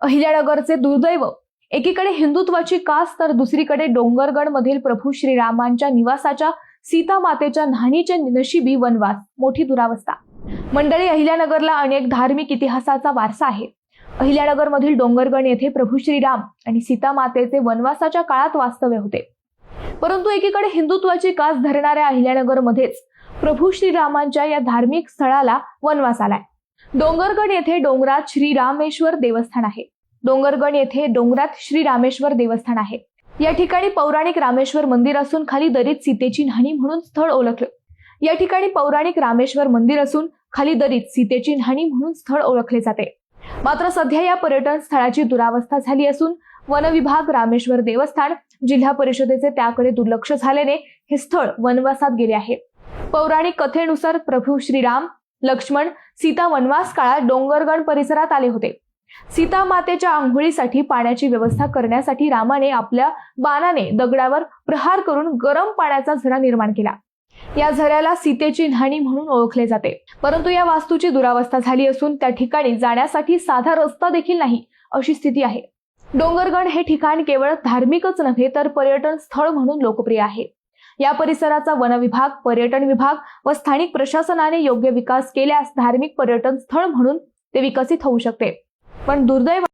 अहिल्यानगरचे दुर्दैव. एकीकडे हिंदुत्वाची कास तर दुसरीकडे डोंगरगडमधील प्रभू श्रीरामांच्या निवासाच्या सीता मातेच्या न्हाणीचे नशिबी वनवास. मोठी दुरावस्था. मंडळी अहिल्यानगरला अनेक धार्मिक इतिहासाचा वारसा आहे. अहिल्यानगरमधील डोंगरगड येथे प्रभू श्रीराम आणि सीता मातेचे वनवासाच्या काळात वास्तव्य होते. परंतु एकीकडे हिंदुत्वाची कास धरणाऱ्या अहिल्यानगरमध्येच प्रभू श्रीरामांच्या या धार्मिक स्थळाला वनवास आलाय. डोंगरगड येथे डोंगरात श्री रामेश्वर देवस्थान आहे. डोंगरगड येथे डोंगरात श्री रामेश्वर देवस्थान आहे. या ठिकाणी पौराणिक रामेश्वर मंदिर असून खाली दरीत सीतेची न्हाणी म्हणून स्थळ ओळखलं. या ठिकाणी पौराणिक रामेश्वर मंदिर असून खाली दरीत सीतेची न्हाणी म्हणून स्थळ ओळखले जाते. मात्र सध्या या पर्यटन स्थळाची दुरावस्था झाली असून वन विभाग रामेश्वर देवस्थान जिल्हा परिषदेचे त्याकडे दुर्लक्ष झाल्याने हे स्थळ वनवासात गेले आहे. पौराणिक कथेनुसार प्रभू श्रीराम लक्ष्मण सीता वनवास काळात डोंगरगड परिसरात आले होते. सीता मातेच्या आंघोळीसाठी पाण्याची व्यवस्था करण्यासाठी रामाने आपल्या बाणाने दगडावर प्रहार करून गरम पाण्याचा झरा निर्माण केला. या झऱ्याला सीतेची न्हाणी म्हणून ओळखले जाते. परंतु या वास्तूची दुरावस्था झाली असून त्या ठिकाणी जाण्यासाठी साधा रस्ता देखील नाही अशी स्थिती आहे. डोंगरगड हे ठिकाण केवळ धार्मिकच नव्हे तर पर्यटन स्थळ म्हणून लोकप्रिय आहे. या परिसराचा वन विभाग पर्यटन विभाग व स्थानिक प्रशासनाने योग्य विकास केल्यास धार्मिक पर्यटन स्थळ म्हणून ते विकसित होऊ शकते. पण दुर्दैव